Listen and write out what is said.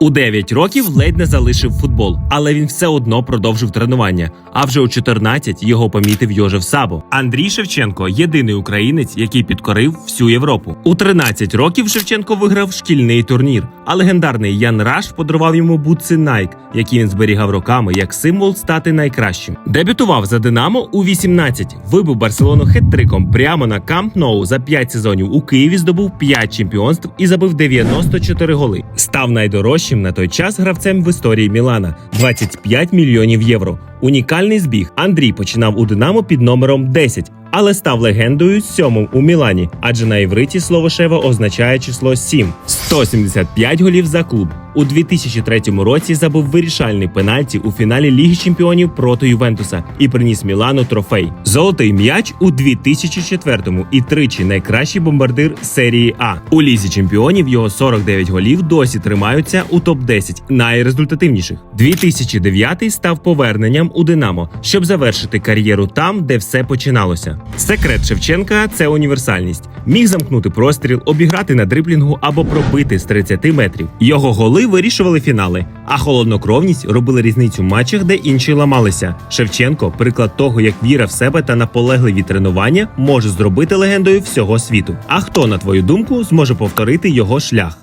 У 9 років ледь не залишив футбол, але він все одно продовжив тренування. А вже у 14 його помітив Йожев Сабо. Андрій Шевченко єдиний українець, який підкорив всю Європу. У 13 років Шевченко виграв шкільний турнір. А легендарний Ян Раш подарував йому бутси Nike, які він зберігав роками як символ стати найкращим. Дебютував за Динамо у 18, вибив Барселону хет-триком прямо на Камп Ноу за 5 сезонів. У Києві здобув 5 чемпіонств і забив 94 голи. Став найдорожчим на той час гравцем в історії Мілана 25 мільйонів євро. Унікальний збіг. Андрій починав у Динамо під номером 10, але став легендою сьомим у Мілані, адже на івриті слово Шева означає число 7. 175 голів за клуб. У 2003 році забув вирішальний пенальті у фіналі Ліги Чемпіонів проти Ювентуса і приніс Мілану трофей. Золотий м'яч у 2004-му і тричі найкращий бомбардир серії А. У лізі чемпіонів його 49 голів досі тримаються у топ 10 найрезультативніших. 2009 став поверненням у Динамо, щоб завершити кар'єру там, де все починалося. Секрет Шевченка це універсальність. Міг замкнути простріл, обіграти на дриблінгу або пробити з 30 метрів. Його голи вирішували фінали, а холоднокровність робили різницю в матчах, де інші ламалися. Шевченко приклад того, як віра в себе та наполегливі тренування може зробити легендою всього світу. А хто, на твою думку, зможе повторити його шлях?